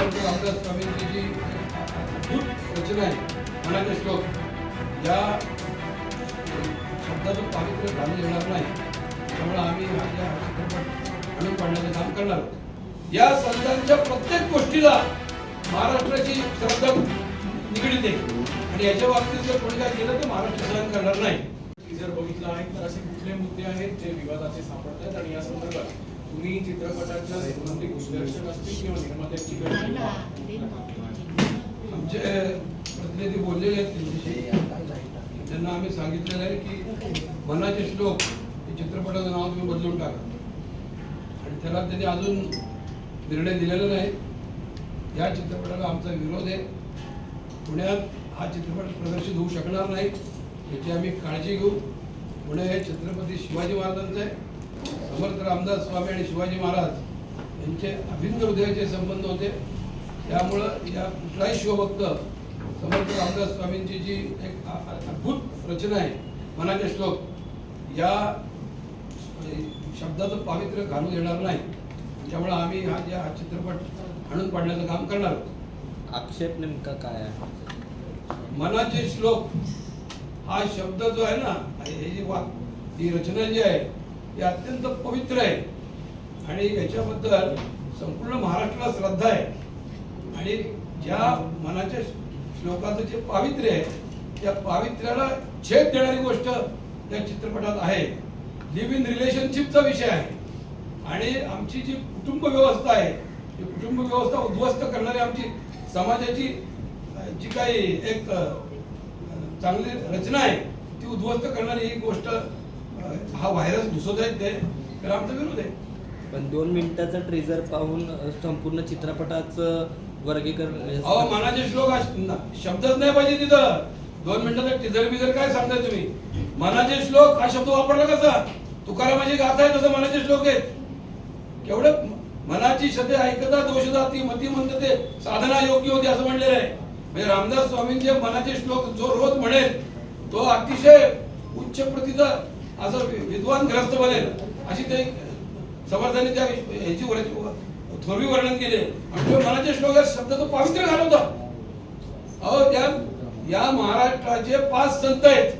समर्थ रामदास स्वामींची जी अद्भुत रचना आहे. मनाचे श्लोक. या शब्दाचं पावित्र्य घालून येणार नाही. त्यामुळे आम्ही हा ज्या चित्रपट आणून पाडण्याचं काम करणार आहोत. या संतांच्या प्रत्येक गोष्टीला महाराष्ट्राची श्रद्धा निगडीत. आहे आणि याच्या बाबतीत जर कोणी काय केलं तर महाराष्ट्र सहन करणार नाही. जर बघितलं आहे तर असे कुठले मुद्दे आहेत जे विवादाचे सापडत आहेत आणि या संदर्भात तुम्ही चित्रपटाच्या संबंधित दिग्दर्शक असतील किंवा निर्मात्यांची आमचे प्रतिनिधी बोललेले आहेत त्यांच्याशी. त्यांना आम्ही सांगितलेलं आहे की मनाचे श्लोक हे चित्रपटाचं नाव तुम्ही बदलून टाका. आणि त्याला त्यांनी अजून निर्णय दिलेला नाही. या चित्रपटाला आमचा विरोध आहे. पुण्यात हा चित्रपट प्रदर्शित होऊ शकणार नाही याची आम्ही काळजी घेऊ. पुणे हे छत्रपती शिवाजी महाराजांचं आहे. समर्थ रामदास स्वामी आणि शिवाजी महाराज यांचे अभिन्न हृदयाचे संबंध होते. त्यामुळं या कुठलाही शिवभक्त समर्थ रामदास स्वामींची जी एक अद्भुत रचना आहे मनाचे श्लोक या शब्दाचं पावित्र्य घालून येणार नाही. त्यामुळे आम्ही हा ज्या हा चित्रपट आणून पाडण्याचं काम करणार. आक्षेप नेमका काय आहे? मनाचे श्लोक हा शब्द जो आहे ना हे जी वा ही रचना जी आहे हे अत्यंत पवित्र आहे. आणि याच्याबद्दल संपूर्ण महाराष्ट्राला श्रद्धा आहे. आणि ज्या मनाच्या श्लोकाचं जे पावित्र्य आहे त्या पावित्र्याला छेद देणारी गोष्ट त्या चित्रपटात आहे. लिव्ह इन रिलेशनशिपचा विषय आहे. आणि आमची जी कुटुंब व्यवस्था आहे ती कुटुंब व्यवस्था उद्ध्वस्त करणारी आमची समाजाची जी काही एक चांगली रचना आहे ती उद्ध्वस्त करणारी ही गोष्ट हा व्हायरस घुसवत आहेत ते तर आमचा विरोध आहे. पण दोन मिनिटाचा ट्रेजर पाहून संपूर्ण चित्रपटाचं वर्गीकरण अहो मनाचे श्लोक शब्दच नाही पाहिजे तिथं. दोन मिनिटाचा टिझर बिझर काय सांगताय तुम्ही? मनाचे श्लोक हा शब्द वापरला कसा? तुकारामाची गाथा आहे तसं मनाचे श्लोक आहेत. केवढे मनाची शते ऐकता दोष जाती मती म्हणते साधना योग्य होती असं म्हणलेलं आहे. म्हणजे रामदास स्वामींचे मनाचे श्लोक जो रोज म्हणेल तो अतिशय उच्च प्रतीचा असं विद्वान ग्रस्त बनेल अशी ते समर्थाने त्या ह्याची थोरवी वर्णन केले. आणि मनाचे श्लोक या शब्दाचं पावित्र्य घालवता अहो त्या या महाराष्ट्राचे पाच संत आहेत.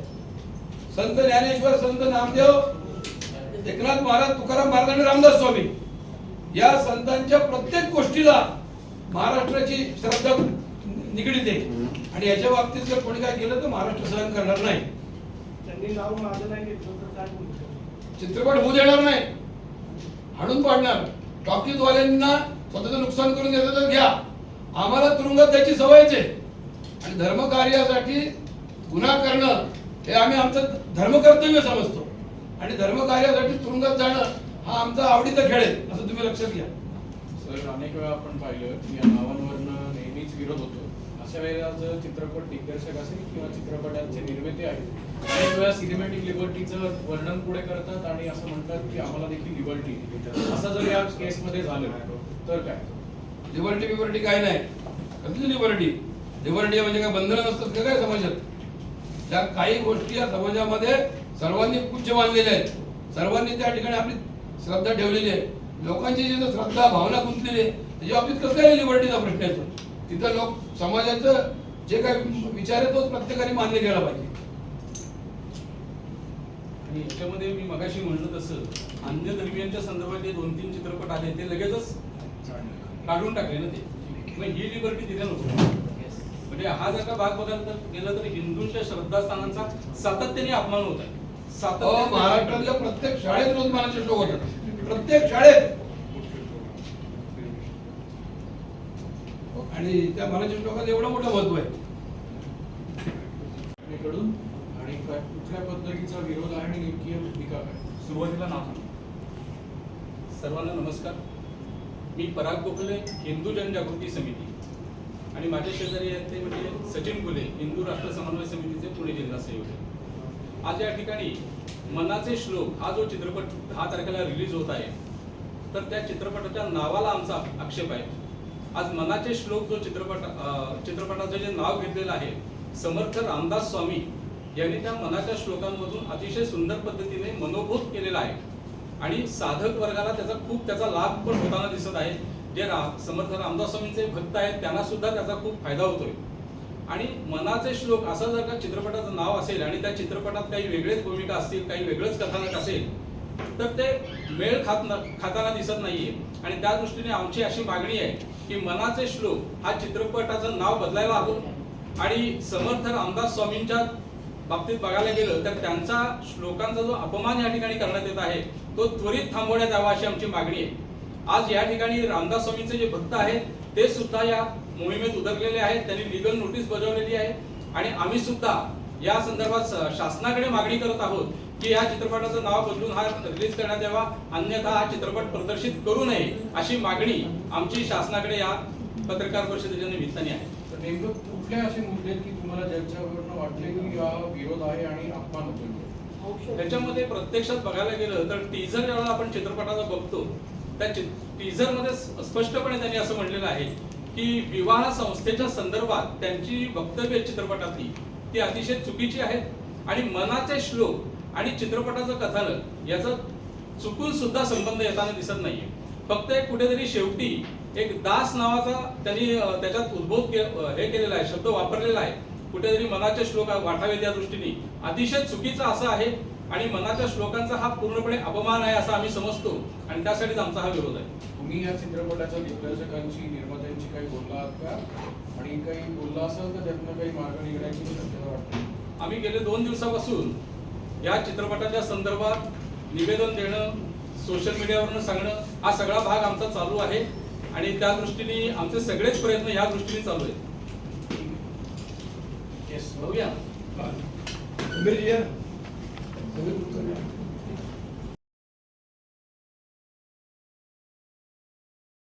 संत ज्ञानेश्वर संत नामदेव एकनाथ महाराज तुकाराम महाराज आणि रामदास स्वामी. या संतांच्या प्रत्येक गोष्टीला महाराष्ट्राची श्रद्धा निगडीत आहे. आणि याच्या बाबतीत जर कोणी काय केलं तर महाराष्ट्र सहन करणार नाही. त्यांनी नाव माझं नाही घेतलं तर काय बोलतो चित्रपट होऊ देणार नाही. हाणून पाडणार. टॉकीज वाल्यांना स्वतःचं नुकसान करून घ्यायचं तर घ्या. आम्हाला तुरुंगात त्याची सवयच आहे. आणि धर्मकार्यासाठी गुन्हा करणं हे आम्ही आमचं धर्मकर्तव्य समजतो. आणि धर्मकार्यासाठी तुरुंगात जाणं हा आमचा आवडीचा खेळ आहे. असं तुम्ही लक्षात घ्या. सर अनेक वेळा आपण पाहिलं की या नावांवरनं नेहमीच विरोध होतो. अशा वेळेला जर चित्रपट दिग्दर्शक असेल किंवा चित्रपटांचे निर्माते आहेत अनेक वेळा सिनेमॅटिक लिबर्टीचं वर्णन पुढे करतात आणि असं म्हणतात की आम्हाला देखील लिबर्टी असं जर या केसमध्ये झालं तर काय? लिबर्टी बिबर्टी काय नाही. कसली लिबर्टी लिबर्टी म्हणजे काय बंधन नसतात का काय समाजात? त्या काही गोष्टी या समाजामध्ये सर्वांनी पूज्य मानलेल्या आहेत. सर्वांनी त्या ठिकाणी आपली श्रद्धा ठेवलेली आहे. लोकांची जी श्रद्धा भावना गुंतलेली आहे त्याच्या बाबतीत कसं काय लिबर्टीचा प्रश्न येतो? तिथं लोक समाजाचं जे काही विचार आहे तोच प्रत्येकाने मान्य केला पाहिजे. आणि याच्यामध्ये मी मगाशी म्हणलं तसं अन्य धर्मियांच्या संदर्भात जे दोन तीन चित्रपट आले ते लगेचच काढून टाकले ना ते. मग ही लिबर्टी तिथे नव्हती. म्हणजे हा जर का भाग बघायला तर गेलं तर हिंदूंच्या श्रद्धास्थानांचा सातत्याने अपमान होत आहे. महाराष्ट्रातल्या प्रत्येक शाळेत रोज मानाचे श्लोक होतात. प्रत्येक शाळेत आणि त्या मनाच्या श्लोकात एवढं मोठं महत्त्व आहे. कडून आणि कुठल्या पद्धतीचा विरोध आहे आणि नेमकी भूमिका काय? सुरुवातीला नाव. सर्वांना नमस्कार. मी पराग गोखले हिंदू जनजागृती समिती. आणि माझे शेजारी आहेत ते म्हणजे सचिन गुले हिंदू राष्ट्र समन्वय समितीचे पुणे जिल्हा सहयोगी. आज या ठिकाणी मनाचे श्लोक हा जो चित्रपट दहा तारखेला रिलीज होत आहे तर त्या चित्रपटाच्या नावाला आमचा आक्षेप आहे. आज मनाचे श्लोक जो चित्रपट चित्रपटाचं जे नाव घेतलेलं आहे समर्थ रामदास स्वामी यांनी त्या मनाच्या श्लोकांमधून अतिशय सुंदर पद्धतीने मनोभूत केलेला आहे. आणि साधक वर्गाला त्याचा खूप त्याचा लाभ पण होताना दिसत आहे. जे रा समर्थ रामदास स्वामींचे भक्त आहेत त्यांना सुद्धा त्याचा खूप फायदा होतोय. आणि मनाचे श्लोक असं जर का चित्रपटाचं नाव असेल आणि त्या चित्रपटात काही वेगळेच भूमिका असतील काही वेगळंच कथानक असेल तर ते मेळ खात न खाताना दिसत नाहीये. आणि त्या दृष्टीने आमची अशी मागणी आहे की मनाचे श्लोक हा चित्रपटाचं नाव बदलायला हवं. आणि समर्थ रामदास स्वामींच्या बाबतीत बघायला गेलं तर त्यांचा श्लोकांचा जो अपमान या ठिकाणी करण्यात येत आहे तो त्वरित थांबवण्यात यावा अशी आमची मागणी आहे. आज या ठिकाणी रामदास स्वामींचे जे भक्त आहेत ते सुद्धा या मोहिमेत उतरलेले आहेत. त्यांनी लिगल नोटीस बजावलेली आहे. आणि आम्ही सुद्धा या संदर्भात शासनाकडे मागणी करत आहोत की या चित्रपटाचं नाव बदलून हा रिलीज करण्यात यावा अन्यथा हा चित्रपट प्रदर्शित करू नये अशी मागणी आमची शासनाकडे या पत्रकार परिषदेच्या निमित्ताने आहे. नेमकं कुठले असे मुद्दे की तुम्हाला ज्याच्यावरनं वाटले की हा विरोध आहे आणि अपमान होतोय? त्याच्यामध्ये प्रत्यक्षात बघायला गेलं तर टीझर जेव्हा आपण चित्रपटाचा बघतो त्या टीझरमध्ये स्पष्टपणे त्यांनी असं म्हणलेलं आहे की विवाह संस्थेच्या संदर्भात त्यांची वक्तव्य चित्रपटातली ती अतिशय चुकीची आहेत आणि मनाचे श्लोक आणि चित्रपटाचं कथानक याचा चुकून सुद्धा संबंध येताना दिसत नाहीये. फक्त एक कुठेतरी शेवटी एक दास नावाचा त्यांनी त्याच्यात उद्भव के- हे केलेला आहे शब्द वापरलेला आहे. कुठेतरी मनाचे श्लोक वाटावेत या दृष्टीने. अतिशय चुकीचं असं आहे आणि मनाच्या श्लोकांचा हा पूर्णपणे अपमान आहे असं आम्ही समजतो आणि त्यासाठीच आमचा हा विरोध आहे. तुम्ही या चित्रपटाच्या दिग्दर्शकांशी निर्मात्यांशी काही बोलला आहात का? आणि काही बोलला असाल तर त्यातनं काही मार्ग निघण्याची शक्यता वाटते. आम्ही गेले दोन दिवसापासून या चित्रपटाच्या संदर्भात निवेदन देणं सोशल मीडियावरनं सांगणं हा सगळा भाग आमचा चालू आहे. आणि त्या दृष्टीने आमचे सगळेच प्रयत्न या दृष्टीने चालू आहेत.